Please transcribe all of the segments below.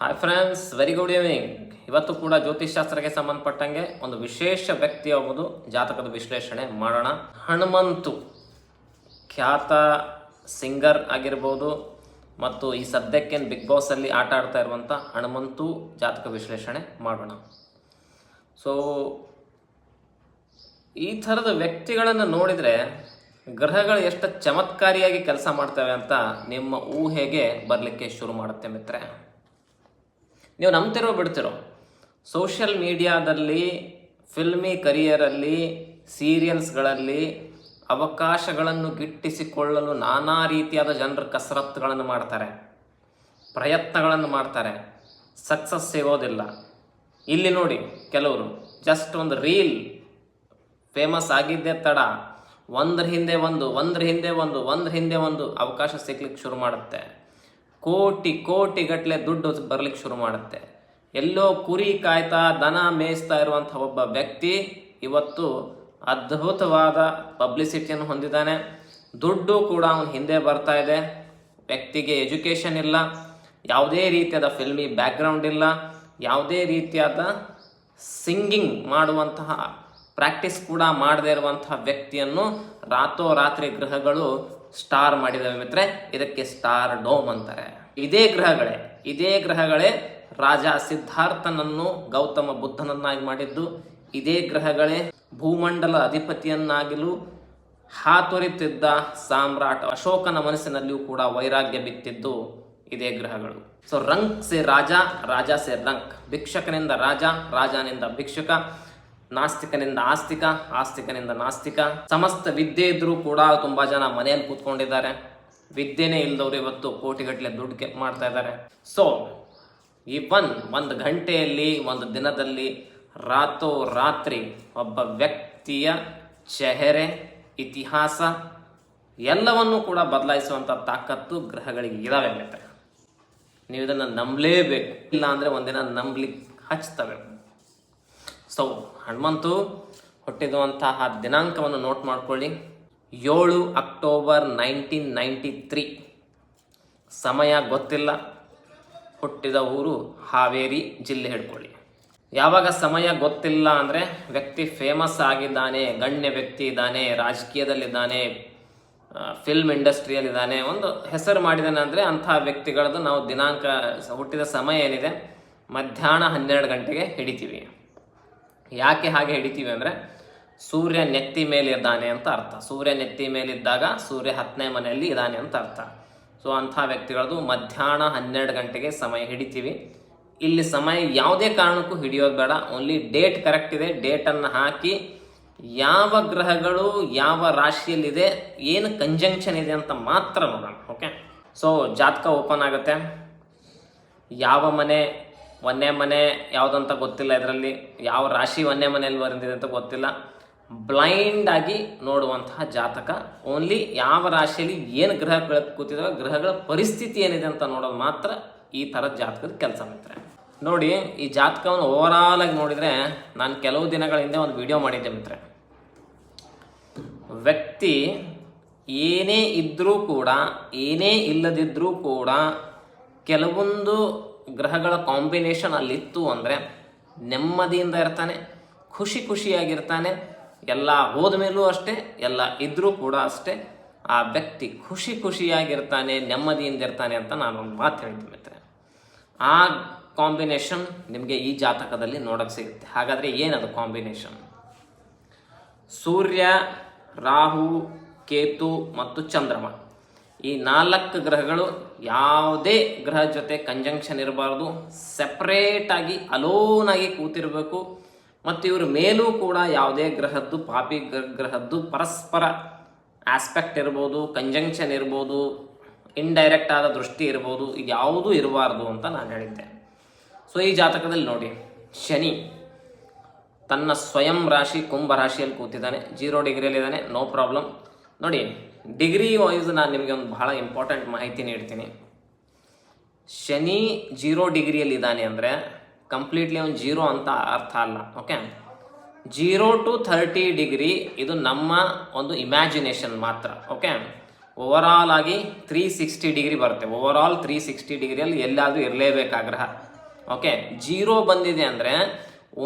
Hi friends very good evening ಇವತ್ತು ಕೂಡ ಜ್ಯೋತಿಷ್ಶಾಸ್ತ್ರಕ್ಕೆ ಸಂಬಂಧಪಟ್ಟಂಗೆ ಒಂದು ವಿಶೇಷ ವ್ಯಕ್ತಿ ಜಾತಕದ ವಿಶ್ಲೇಷಣೆ ಮಾಡೋಣ. ಹನುಮಂತು ಖ್ಯಾತ ಸಿಂಗರ್ ಆಗಿರ್ಬೋದು ಮತ್ತು ಈ ಸದ್ಯಕ್ಕೇನು ಬಿಗ್ ಬಾಸಲ್ಲಿ ಆಟ ಆಡ್ತಾ ಇರುವಂಥ ಹನುಮಂತು ಜಾತಕ ವಿಶ್ಲೇಷಣೆ ಮಾಡೋಣ. ಸೊ ಈ ಥರದ ವ್ಯಕ್ತಿಗಳನ್ನು ನೋಡಿದರೆ ಗ್ರಹಗಳು ಎಷ್ಟು ಚಮತ್ಕಾರಿಯಾಗಿ ಕೆಲಸ ಮಾಡ್ತವೆ ಅಂತ ನಿಮ್ಮ ಊಹೆಗೆ ಬರಲಿಕ್ಕೆ ಶುರು ಮಾಡುತ್ತೆ ಮಿತ್ರೆ ನೀವು ನಂಬ್ತಿರೋ ಬಿಡ್ತಿರೋ. ಸೋಷಿಯಲ್ ಮೀಡಿಯಾದಲ್ಲಿ ಫಿಲ್ಮಿ ಕರಿಯರಲ್ಲಿ ಸೀರಿಯಲ್ಸ್ಗಳಲ್ಲಿ ಅವಕಾಶಗಳನ್ನು ಗಿಟ್ಟಿಸಿಕೊಳ್ಳಲು ನಾನಾ ರೀತಿಯಾದ ಜನರು ಕಸರತ್ತುಗಳನ್ನು ಮಾಡ್ತಾರೆ. ಪ್ರಯತ್ನಗಳನ್ನು ಮಾಡ್ತಾರೆ. ಸಕ್ಸಸ್ ಸಿಗೋದಿಲ್ಲ. ಇಲ್ಲಿ ನೋಡಿ ಕೆಲವರು ಜಸ್ಟ್ ಒಂದು ರೀಲ್ ಫೇಮಸ್ ಆಗಿದ್ದೇ ತಡ. ಒಂದ್ರ ಹಿಂದೆ ಒಂದು, ಒಂದ್ರ ಹಿಂದೆ ಒಂದು, ಒಂದ್ರ ಹಿಂದೆ ಒಂದು ಅವಕಾಶ ಸಿಗ್ಲಿಕ್ಕೆ ಶುರು ಮಾಡುತ್ತೆ. ಕೋಟಿ ಕೋಟಿ ಗಟ್ಟಲೆ ದುಡ್ಡು ಬರ್ಲಿಕ್ಕೆ ಶುರು ಮಾಡುತ್ತೆ. ಎಲ್ಲೋ ಕುರಿ ಕಾಯ್ತಾ ದನ ಮೇಯಿಸ್ತಾ ಇರುವಂಥ ಒಬ್ಬ ವ್ಯಕ್ತಿ ಇವತ್ತು ಅದ್ಭುತವಾದ ಪಬ್ಲಿಸಿಟಿಯನ್ನು ಹೊಂದಿದ್ದಾನೆ. ದುಡ್ಡು ಕೂಡ ಅವನ ಹಿಂದೆ ಬರ್ತಾ ಇದೆ. ವ್ಯಕ್ತಿಗೆ ಎಜುಕೇಷನ್ ಇಲ್ಲ. ಯಾವುದೇ ರೀತಿಯಾದ ಫಿಲ್ಮಿ ಬ್ಯಾಕ್ಗ್ರೌಂಡ್ ಇಲ್ಲ. ಯಾವುದೇ ರೀತಿಯಾದ ಸಿಂಗಿಂಗ್ ಮಾಡುವಂತಹ ಪ್ರಾಕ್ಟೀಸ್ ಕೂಡ ಮಾಡದೇ ಇರುವಂತಹ ವ್ಯಕ್ತಿಯನ್ನು ರಾತ್ರೋರಾತ್ರಿ ಗ್ರಹಗಳು ಸ್ಟಾರ್ ಮಾಡಿದವೆ ಮಿತ್ರೆ ಇದಕ್ಕೆ ಸ್ಟಾರ್ ಡೋಮ್ ಅಂತಾರೆ. ಇದೇ ಗ್ರಹಗಳೇ ಇದೇ ಗ್ರಹಗಳೇ ರಾಜ ಸಿದ್ಧಾರ್ಥನನ್ನು ಗೌತಮ ಬುದ್ಧನನ್ನಾಗಿ ಮಾಡಿದ್ದು, ಇದೇ ಗ್ರಹಗಳೇ ಭೂಮಂಡಲ ಅಧಿಪತಿಯನ್ನಾಗಿಲು ಹಾತೊರಿತಿದ್ದ ಸಾಮ್ರಾಟ್ ಅಶೋಕನ ಮನಸ್ಸಿನಲ್ಲಿಯೂ ಕೂಡ ವೈರಾಗ್ಯ ಬಿತ್ತಿದ್ದು ಇದೇ ಗ್ರಹಗಳು. ಸೊ ರಂಕ್ ಸೆ ರಾಜ ರಾಜ ಸೆ ರಂಕ್ ಭಿಕ್ಷಕನಿಂದ ರಾಜ, ರಾಜನಿಂದ ಭಿಕ್ಷುಕ. ನಾಸ್ತಿಕನಿಂದ ಆಸ್ತಿಕ, ಆಸ್ತಿಕನಿಂದ ನಾಸ್ತಿಕ. ಸಮಸ್ತ ವಿದ್ಯೆ ಇದ್ರೂ ಕೂಡ ತುಂಬಾ ಜನ ಮನೆಯಲ್ಲಿ ಕೂತ್ಕೊಂಡಿದ್ದಾರೆ. ವಿದ್ಯೆನೇ ಇಲ್ದವ್ರು ಇವತ್ತು ಕೋಟಿಗಟ್ಟಲೆ ದುಡ್ಡು ಮಾಡ್ತಾ ಇದ್ದಾರೆ. ಸೊ ಇವನ್ ಒಂದು ಗಂಟೆಯಲ್ಲಿ ಒಂದು ದಿನದಲ್ಲಿ ರಾತೋ ರಾತ್ರಿ ಒಬ್ಬ ವ್ಯಕ್ತಿಯ ಚೆಹರೆ, ಇತಿಹಾಸ ಎಲ್ಲವನ್ನೂ ಕೂಡ ಬದಲಾಯಿಸುವಂಥ ತಾಕತ್ತು ಗ್ರಹಗಳಿಗೆ ಇದಾವೆ ಮಿತ್ರ ನೀವು ಇದನ್ನು ನಂಬಲೇಬೇಕು. ಇಲ್ಲ ಅಂದರೆ ಒಂದಿನ ನಂಬಲಿಕ್ಕೆ ಹಚ್ತವೆ. ಸೊ ಹನುಮಂತು ಹುಟ್ಟಿದಂತಹ ದಿನಾಂಕವನ್ನು ನೋಟ್ ಮಾಡಿಕೊಳ್ಳಿ. ಏಳು ಅಕ್ಟೋಬರ್ ನೈನ್ಟೀನ್ ನೈಂಟಿ ತ್ರೀ ಸಮಯ ಗೊತ್ತಿಲ್ಲ. ಹುಟ್ಟಿದ ಊರು ಹಾವೇರಿ ಜಿಲ್ಲೆ ಹಿಡ್ಕೊಳ್ಳಿ. ಯಾವಾಗ ಸಮಯ ಗೊತ್ತಿಲ್ಲ ಅಂದರೆ ವ್ಯಕ್ತಿ ಫೇಮಸ್ ಆಗಿದ್ದಾನೆ, ಗಣ್ಯ ವ್ಯಕ್ತಿ ಇದ್ದಾನೆ, ರಾಜಕೀಯದಲ್ಲಿದ್ದಾನೆ ಫಿಲ್ಮ್ ಇಂಡಸ್ಟ್ರಿಯಲ್ಲಿದ್ದಾನೆ ಒಂದು ಹೆಸರು ಮಾಡಿದಾನೆ ಅಂದರೆ ಅಂಥ ವ್ಯಕ್ತಿಗಳದ್ದು ನಾವು ದಿನಾಂಕ, ಹುಟ್ಟಿದ ಸಮಯ ಏನಿದೆ? ಮಧ್ಯಾಹ್ನ ಹನ್ನೆರಡು ಗಂಟೆಗೆ ಹಿಡಿತೀವಿ. ಯಾಕೆ ಹಾಗೆ ಹಿಡಿತೀವಿ ಅಂದರೆ ಸೂರ್ಯ ನೆತ್ತಿ ಮೇಲೆ ಇದ್ದಾನೆ ಅಂತ ಅರ್ಥ. ಸೂರ್ಯ ನೆತ್ತಿ ಮೇಲಿದ್ದಾಗ ಸೂರ್ಯ ಹತ್ತನೇ ಮನೆಯಲ್ಲಿ ಇದ್ದಾನೆ ಅಂತ ಅರ್ಥ. ಸೊ ಅಂಥ ವ್ಯಕ್ತಿಗಳದು ಮಧ್ಯಾಹ್ನ ಹನ್ನೆರಡು ಗಂಟೆಗೆ ಸಮಯ ಹಿಡಿತೀವಿ. ಇಲ್ಲಿ ಸಮಯ ಯಾವುದೇ ಕಾರಣಕ್ಕೂ ಹಿಡಿಯೋದು ಬೇಡ. ಓನ್ಲಿ ಡೇಟ್ ಕರೆಕ್ಟ್ ಇದೆ. ಡೇಟನ್ನು ಹಾಕಿ ಯಾವ ಗ್ರಹಗಳು ಯಾವ ರಾಶಿಯಲ್ಲಿದೆ, ಏನು ಕಂಜಂಕ್ಷನ್ ಇದೆ ಅಂತ ಮಾತ್ರ ನೋಡೋಣ. ಓಕೆ ಸೊ ಜಾತಕ ಓಪನ್ ಆಗುತ್ತೆ. ಯಾವ ಮನೆ ಒಂದೇ ಮನೆ ಯಾವುದಂತ ಗೊತ್ತಿಲ್ಲ ಇದರಲ್ಲಿ. ಯಾವ ರಾಶಿ ಒಂದೇ ಮನೆಯಲ್ಲಿ ಬಂದಿದೆ ಅಂತ ಗೊತ್ತಿಲ್ಲ. ಬ್ಲೈಂಡ್ ಆಗಿ ನೋಡುವಂತಹ ಜಾತಕ. ಓನ್ಲಿ ಯಾವ ರಾಶಿಯಲ್ಲಿ ಏನು ಗ್ರಹಗಳು ಕೂತಿದಾವೆ, ಗ್ರಹಗಳ ಪರಿಸ್ಥಿತಿ ಏನಿದೆ ಅಂತ ನೋಡೋದು ಮಾತ್ರ ಈ ಥರದ ಜಾತಕದ ಕೆಲಸ ಮಾಡ್ತಾರೆ ನೋಡಿ, ಈ ಜಾತಕವನ್ನು ಓವರಾಲ್ ಆಗಿ ನೋಡಿದರೆ ನಾನು ಕೆಲವು ದಿನಗಳ ಹಿಂದೆ ಒಂದು ವಿಡಿಯೋ ಮಾಡಿದ್ದೆ ಮಿತ್ರ ವ್ಯಕ್ತಿ ಏನೇ ಇದ್ದರೂ ಕೂಡ, ಏನೇ ಇಲ್ಲದಿದ್ದರೂ ಕೂಡ ಕೆಲವೊಂದು ಗ್ರಹಗಳ ಕಾಂಬಿನೇಷನ್ ಅಲ್ಲಿತ್ತು ಅಂದರೆ ನೆಮ್ಮದಿಯಿಂದ ಇರ್ತಾನೆ, ಖುಷಿ ಖುಷಿಯಾಗಿರ್ತಾನೆ. ಎಲ್ಲ ಹೋದ ಮೇಲೂ ಅಷ್ಟೇ, ಎಲ್ಲ ಇದ್ದರೂ ಕೂಡ ಅಷ್ಟೇ. ಆ ವ್ಯಕ್ತಿ ಖುಷಿ ಖುಷಿಯಾಗಿರ್ತಾನೆ, ನೆಮ್ಮದಿಯಿಂದ ಇರ್ತಾನೆ ಅಂತ ನಾನು ಒಂದು ಮಾತು ಹೇಳ್ತೀನಿ ಮಿತ್ರ ಆ ಕಾಂಬಿನೇಷನ್ ನಿಮಗೆ ಈ ಜಾತಕದಲ್ಲಿ ನೋಡಕ್ಕೆ ಸಿಗುತ್ತೆ. ಹಾಗಾದರೆ ಏನದು ಕಾಂಬಿನೇಷನ್? ಸೂರ್ಯ, ರಾಹು, ಕೇತು ಮತ್ತು ಚಂದ್ರಮ. ಈ ನಾಲ್ಕು ಗ್ರಹಗಳು ಯಾವುದೇ ಗ್ರಹ ಜೊತೆ ಕಂಜಂಕ್ಷನ್ ಇರಬಾರ್ದು. ಅಲೋನ್ ಆಗಿ ಕೂತಿರಬೇಕು. ಮತ್ತು ಇವ್ರ ಮೇಲೂ ಕೂಡ ಯಾವುದೇ ಗ್ರಹದ್ದು, ಪಾಪಿ ಗ್ರ- ಗ್ರಹದ್ದು ಪರಸ್ಪರ ಆಸ್ಪೆಕ್ಟ್ ಇರ್ಬೋದು ಕಂಜಂಕ್ಷನ್ ಇರ್ಬೋದು ಇಂಡೈರೆಕ್ಟ್ ಆದ ದೃಷ್ಟಿ ಇರ್ಬೋದು, ಇದು ಯಾವುದೂ ಇರಬಾರ್ದು ಅಂತ ನಾನು ಹೇಳಿದ್ದೆ. ಸೊ ಈ ಜಾತಕದಲ್ಲಿ ನೋಡಿ, ಶನಿ ತನ್ನ ಸ್ವಯಂ ರಾಶಿ, ಕುಂಭ ರಾಶಿಯಲ್ಲಿ ಕೂತಿದ್ದಾನೆ. ಜೀರೋ ಡಿಗ್ರಿಯಲ್ಲಿದ್ದಾನೆ ನೋ ಪ್ರಾಬ್ಲಮ್ ನೋಡಿ ಡಿಗ್ರಿ ವೈಸ್ ನಾನು ನಿಮಗೆ ಒಂದು ಬಹಳ ಇಂಪಾರ್ಟೆಂಟ್ ಮಾಹಿತಿ ನೀಡ್ತೀನಿ. ಶನಿ ಜೀರೋ ಡಿಗ್ರಿಯಲ್ಲಿ ಇದ್ದಾನೆ ಅಂದರೆ ಕಂಪ್ಲೀಟ್ಲಿ ಒಂದು ಜೀರೋ ಅಂತ ಅರ್ಥ ಅಲ್ಲ okay zero to thirty degree ಇದು ನಮ್ಮ ಒಂದು ಇಮ್ಯಾಜಿನೇಷನ್ ಮಾತ್ರ ಓಕೆ ಓವರಾಲ್ ಆಗಿ ತ್ರೀ ಸಿಕ್ಸ್ಟಿ ಡಿಗ್ರಿ ಬರುತ್ತೆ. ಓವರಾಲ್ ತ್ರೀ ಸಿಕ್ಸ್ಟಿ ಡಿಗ್ರಿಯಲ್ಲಿ ಎಲ್ಲಾದರೂ ಇರಲೇಬೇಕಾಗ್ರಹ ಗ್ರಹ ಓಕೆ ಜೀರೋ ಬಂದಿದೆ ಅಂದರೆ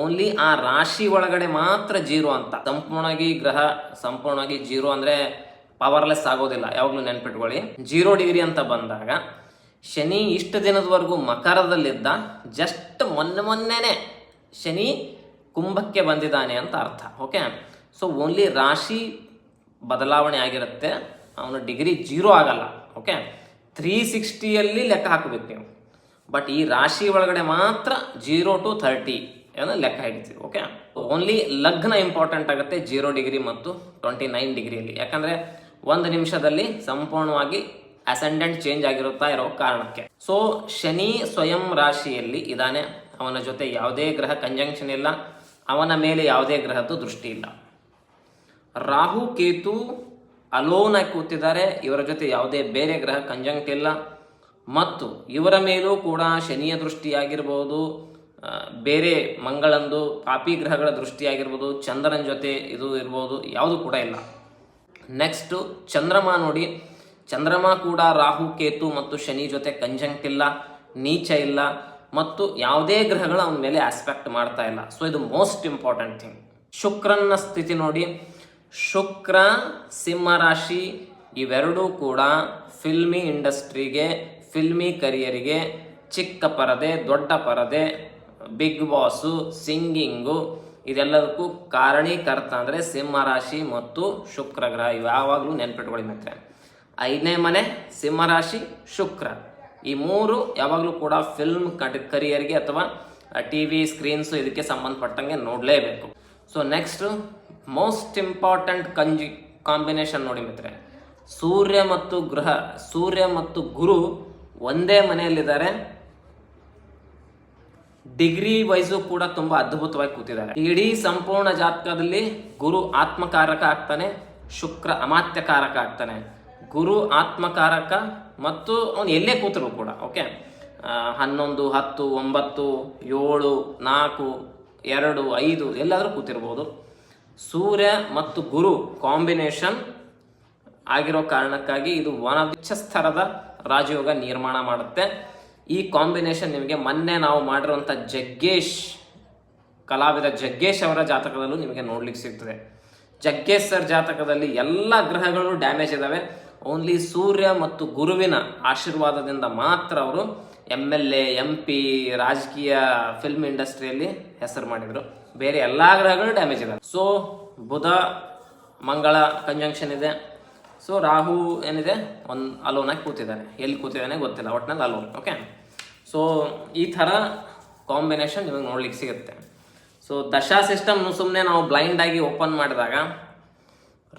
ಓನ್ಲಿ ಆ ರಾಶಿ ಒಳಗಡೆ ಮಾತ್ರ ಜೀರೋ ಅಂತ. ಸಂಪೂರ್ಣವಾಗಿ ಗ್ರಹ, ಸಂಪೂರ್ಣವಾಗಿ ಜೀರೋ ಅಂದರೆ ಪವರ್ಲೆಸ್ ಆಗೋದಿಲ್ಲ, ಯಾವಾಗಲೂ ನೆನ್ಪಿಟ್ಕೊಳ್ಳಿ. ಜೀರೋ ಡಿಗ್ರಿ ಅಂತ ಬಂದಾಗ, ಶನಿ ಇಷ್ಟು ದಿನದವರೆಗೂ ಮಕರದಲ್ಲಿದ್ದ ಜಸ್ಟ್ ಮೊನ್ನೆ ಮೊನ್ನೆನೆ ಶನಿ ಕುಂಭಕ್ಕೆ ಬಂದಿದ್ದಾನೆ ಅಂತ ಅರ್ಥ ಓಕೆ ಸೊ ಓನ್ಲಿ ರಾಶಿ ಬದಲಾವಣೆ ಆಗಿರುತ್ತೆ. ಅವನ ಡಿಗ್ರಿ ಜೀರೋ ಆಗಲ್ಲ ಓಕೆ ತ್ರೀ ಸಿಕ್ಸ್ಟಿಯಲ್ಲಿ ಲೆಕ್ಕ ಹಾಕಬೇಕು ನೀವು. ಬಟ್ ಈ ರಾಶಿ ಒಳಗಡೆ ಮಾತ್ರ ಜೀರೋ ಟು ಥರ್ಟಿ ಏನೋ ಲೆಕ್ಕ ಹಿಡಿತೀವಿ ಓಕೆ ಓನ್ಲಿ ಲಗ್ನ ಇಂಪಾರ್ಟೆಂಟ್ ಆಗುತ್ತೆ ಜೀರೋ ಡಿಗ್ರಿ ಮತ್ತು ಟ್ವೆಂಟಿ ನೈನ್ ಡಿಗ್ರಿಯಲ್ಲಿ ಯಾಕಂದರೆ ಒಂದು ನಿಮಿಷದಲ್ಲಿ ಸಂಪೂರ್ಣವಾಗಿ ಅಸೆಂಡೆಂಟ್ ಚೇಂಜ್ ಆಗಿರುತ್ತಾ ಇರೋ ಕಾರಣಕ್ಕೆ. ಸೊ ಶನಿ ಸ್ವಯಂ ರಾಶಿಯಲ್ಲಿ ಇದ್ದಾನೆ. ಅವನ ಜೊತೆ ಯಾವುದೇ ಗ್ರಹ ಕಂಜಂಕ್ಷನ್ ಇಲ್ಲ. ಅವನ ಮೇಲೆ ಯಾವುದೇ ಗ್ರಹದ್ದು ದೃಷ್ಟಿ ಇಲ್ಲ. ರಾಹು, ಕೇತು ಅಲೋನಾಗಿ ಕೂತಿದ್ದಾರೆ. ಇವರ ಜೊತೆ ಯಾವುದೇ ಬೇರೆ ಗ್ರಹ ಕಂಜಂಕ್ಟ್ ಇಲ್ಲ. ಮತ್ತು ಇವರ ಮೇಲೂ ಕೂಡ ಶನಿಯ ದೃಷ್ಟಿಯಾಗಿರ್ಬೋದು ಬೇರೆ ಮಂಗಳಂದು ಪಾಪಿ ಗ್ರಹಗಳ ದೃಷ್ಟಿಯಾಗಿರ್ಬೋದು, ಚಂದ್ರನ ಜೊತೆ ಇದು ಇರ್ಬೋದು, ಯಾವುದು ಕೂಡ ಇಲ್ಲ. ನೆಕ್ಸ್ಟು ಚಂದ್ರಮ ನೋಡಿ. ಚಂದ್ರಮ ಕೂಡ ರಾಹು, ಕೇತು ಮತ್ತು ಶನಿ ಜೊತೆ ಕಂಜಂಕ್ಟ್ ಇಲ್ಲ, ನೀಚ ಇಲ್ಲ ಮತ್ತು ಯಾವುದೇ ಗ್ರಹಗಳು ಅವನ ಮೇಲೆ ಆಸ್ಪೆಕ್ಟ್ ಮಾಡ್ತಾ ಇಲ್ಲ. ಸೊ ಇದು ಮೋಸ್ಟ್ ಇಂಪಾರ್ಟೆಂಟ್ ಥಿಂಗ್ ಶುಕ್ರನ ಸ್ಥಿತಿ ನೋಡಿ. ಶುಕ್ರ, ಸಿಂಹ ರಾಶಿ ಇವೆರಡೂ ಕೂಡ ಫಿಲ್ಮಿ ಇಂಡಸ್ಟ್ರಿಗೆ ಫಿಲ್ಮಿ ಕರಿಯರಿಗೆ ಚಿಕ್ಕ ಪರದೆ, ದೊಡ್ಡ ಪರದೆ ಬಿಗ್ ಬಾಸು ಸಿಂಗಿಂಗು ಇದೆಲ್ಲದಕ್ಕೂ ಕಾರಣೀಕರ್ತ ಅಂದರೆ ಸಿಂಹ ರಾಶಿ ಮತ್ತು ಶುಕ್ರ ಗ್ರಹ. ಇವು ಯಾವಾಗಲೂ ನೆನ್ಪಿಟ್ಕೊಳ್ಳಿ ಮಿತ್ರೆ ಐದನೇ ಮನೆ ಸಿಂಹ ರಾಶಿ, ಶುಕ್ರ. ಈ ಮೂರು ಯಾವಾಗಲೂ ಕೂಡ ಫಿಲ್ಮ್ ಕರಿಯರ್ಗೆ ಅಥವಾ ಟಿ ವಿ ಸ್ಕ್ರೀನ್ಸು ಇದಕ್ಕೆ ಸಂಬಂಧಪಟ್ಟಂಗೆ ನೋಡಲೇಬೇಕು. ಸೊ ನೆಕ್ಸ್ಟು ಮೋಸ್ಟ್ ಇಂಪಾರ್ಟೆಂಟ್ ಕಂಜಿ ಕಾಂಬಿನೇಷನ್ ನೋಡಿ ಮಿತ್ರೆ ಸೂರ್ಯ ಮತ್ತು ಗೃಹ ಸೂರ್ಯ ಮತ್ತು ಗುರು ಒಂದೇ ಮನೆಯಲ್ಲಿದ್ದಾರೆ. ಡಿಗ್ರಿ ವೈಸು ಕೂಡ ತುಂಬಾ ಅದ್ಭುತವಾಗಿ ಕೂತಿದ್ದಾರೆ. ಇಡೀ ಸಂಪೂರ್ಣ ಜಾತಕದಲ್ಲಿ ಗುರು ಆತ್ಮಕಾರಕ ಆಗ್ತಾನೆ, ಶುಕ್ರ ಅಮಾತ್ಯಕಾರಕ ಆಗ್ತಾನೆ. ಗುರು ಆತ್ಮಕಾರಕ ಮತ್ತು ಅವನು ಎಲ್ಲೇ ಕೂತರು ಕೂಡ ಓಕೆ ಹನ್ನೊಂದು, ಹತ್ತು, ಒಂಬತ್ತು, ಏಳು, ನಾಲ್ಕು, ಎರಡು, ಐದು, ಎಲ್ಲಾದರೂ ಕೂತಿರ್ಬೋದು. ಸೂರ್ಯ ಮತ್ತು ಗುರು ಕಾಂಬಿನೇಷನ್ ಆಗಿರೋ ಕಾರಣಕ್ಕಾಗಿ ಇದು ವನವಿಚ್ಛಸ್ತರದ ರಾಜಯೋಗ ನಿರ್ಮಾಣ ಮಾಡುತ್ತೆ. ಈ ಕಾಂಬಿನೇಷನ್ ನಿಮಗೆ ಮೊನ್ನೆ ನಾವು ಮಾಡಿರುವಂಥ ಜಗ್ಗೇಶ್, ಕಲಾವಿದ ಜಗ್ಗೇಶ್ ಅವರ ಜಾತಕದಲ್ಲೂ ನಿಮಗೆ ನೋಡ್ಲಿಕ್ಕೆ ಸಿಗ್ತದೆ. ಜಗ್ಗೇಶ್ ಸರ್ ಜಾತಕದಲ್ಲಿ ಎಲ್ಲ ಗ್ರಹಗಳು ಡ್ಯಾಮೇಜ್ ಇದ್ದಾವೆ ಓನ್ಲಿ ಸೂರ್ಯ ಮತ್ತು ಗುರುವಿನ ಆಶೀರ್ವಾದದಿಂದ ಮಾತ್ರ ಅವರು M L A M P ರಾಜಕೀಯ ಫಿಲ್ಮ್ ಇಂಡಸ್ಟ್ರಿಯಲ್ಲಿ ಹೆಸರು ಮಾಡಿದರು. ಬೇರೆ ಎಲ್ಲ ಗ್ರಹಗಳು ಡ್ಯಾಮೇಜ್ ಇದಾವೆ. ಸೊ ಬುಧ, ಮಂಗಳ ಕಂಜಂಕ್ಷನ್ ಇದೆ. ಸೊ ರಾಹು ಏನಿದೆ? ಒಂದು ಅಲೋನಾಗಿ ಕೂತಿದ್ದಾನೆ ಎಲ್ಲಿ ಕೂತಿದ್ದಾನೆ ಗೊತ್ತಿಲ್ಲ. ಒಟ್ಟಿನಲ್ಲಿ ಅಲೋನ್ ಓಕೆ ಸೊ ಈ ಥರ ಕಾಂಬಿನೇಷನ್ ನಿಮಗೆ ನೋಡ್ಲಿಕ್ಕೆ ಸಿಗುತ್ತೆ. ಸೊ ದಶಾ ಸಿಸ್ಟಮ್ ಸುಮ್ಮನೆ ನಾವು ಬ್ಲೈಂಡ್ ಆಗಿ ಓಪನ್ ಮಾಡಿದಾಗ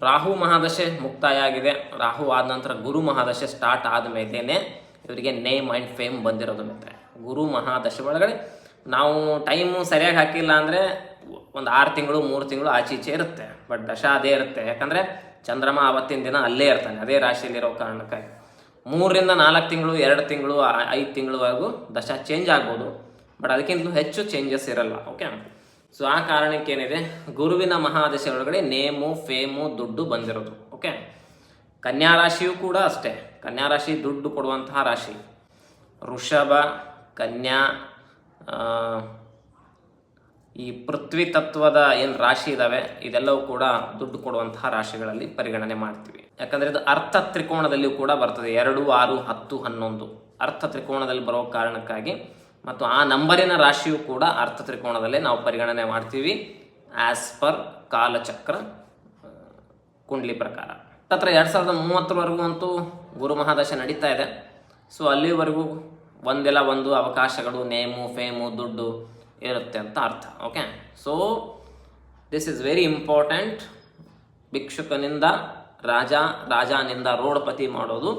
ರಾಹು ಮಹಾದಶೆ ಮುಕ್ತಾಯ ಆಗಿದೆ. ರಾಹು ಆದ ನಂತರ ಗುರು ಮಹಾದಶೆ ಸ್ಟಾರ್ಟ್ ಆದ ಮೇಲೇನೆ ಇವರಿಗೆ ನೇಮ್ ಆ್ಯಂಡ್ ಫೇಮ್ ಬಂದಿರೋದು ಮತ್ತೆ. ಗುರು ಮಹಾದಶೆ ಒಳಗಡೆ ನಾವು ಟೈಮು ಸರಿಯಾಗಿ ಹಾಕಿಲ್ಲ ಅಂದರೆ ಒಂದು ಆರು ತಿಂಗಳು, ಮೂರು ತಿಂಗಳು ಆಚೆ ಈಚೆ ಇರುತ್ತೆ. ಬಟ್ ದಶ ಅದೇ ಇರುತ್ತೆ. ಯಾಕಂದರೆ ಚಂದ್ರಮ ಆವತ್ತಿನ ದಿನ ಅಲ್ಲೇ ಇರ್ತಾನೆ, ಅದೇ ರಾಶಿಯಲ್ಲಿರೋ ಕಾರಣಕ್ಕಾಗಿ. ಮೂರರಿಂದ ನಾಲ್ಕು ತಿಂಗಳು, ಎರಡು ತಿಂಗಳು ಐದು ತಿಂಗಳವರೆಗೂ ದಶ ಚೇಂಜ್ ಆಗ್ಬೋದು. ಬಟ್ ಅದಕ್ಕಿಂತಲೂ ಹೆಚ್ಚು ಚೇಂಜಸ್ ಇರಲ್ಲ ಓಕೆ ಸೊ ಆ ಕಾರಣಕ್ಕೆ ಏನಿದೆ ಗುರುವಿನ ಮಹಾದಶೆ ಒಳಗಡೆ ನೇಮು, ಫೇಮು, ದುಡ್ಡು ಬಂದಿರೋದು ಓಕೆ ಕನ್ಯಾ ರಾಶಿಯೂ ಕೂಡ ಅಷ್ಟೇ. ಕನ್ಯಾ ರಾಶಿ ದುಡ್ಡು ಕೊಡುವಂತಹ ರಾಶಿ. ವೃಷಭ, ಕನ್ಯಾ ಈ ಪೃಥ್ವಿ ತತ್ವದ ಏನು ರಾಶಿ ಇದಾವೆ, ಇದೆಲ್ಲವೂ ಕೂಡ ದುಡ್ಡು ಕೊಡುವಂತಹ ರಾಶಿಗಳಲ್ಲಿ ಪರಿಗಣನೆ ಮಾಡ್ತೀವಿ. ಯಾಕಂದ್ರೆ ಇದು ಅರ್ಥ ತ್ರಿಕೋಣದಲ್ಲಿಯೂ ಕೂಡ ಬರ್ತದೆ. ಎರಡು, ಆರು, ಹತ್ತು, ಹನ್ನೊಂದು. ಅರ್ಥ ತ್ರಿಕೋಣದಲ್ಲಿ ಬರೋ ಕಾರಣಕ್ಕಾಗಿ ಮತ್ತು ಆ ನಂಬರಿನ ರಾಶಿಯು ಕೂಡ ಅರ್ಥ ತ್ರಿಕೋಣದಲ್ಲೇ ನಾವು ಪರಿಗಣನೆ ಮಾಡ್ತೀವಿ. ಆಸ್ ಪರ್ ಕಾಲಚಕ್ರ ಕುಂಡ್ಲಿ ಪ್ರಕಾರ. ತತ್ರ ಎರಡು ಸಾವಿರದ ಮೂವತ್ತರವರೆಗೂ ಅಂತೂ ಗುರು ಮಹಾದಶ ನಡೀತಾ ಇದೆ. ಸೊ ಅಲ್ಲಿವರೆಗೂ ಒಂದೆಲ್ಲ ಒಂದು ಅವಕಾಶಗಳು, ನೇಮು, ಫೇಮು, ದುಡ್ಡು ಇರುತ್ತೆ ಅಂತ ಅರ್ಥ okay so this is very important ಭಿಕ್ಷುಕನಿಂದ ರಾಜ, ರಾಜನಿಂದ ರೋಡ್ಪತಿ ಮಾಡೋದು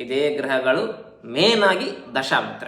ಇದೇ ಗ್ರಹಗಳು ಮೇನ್ ಆಗಿ ದಶಾಮಿತ್ರ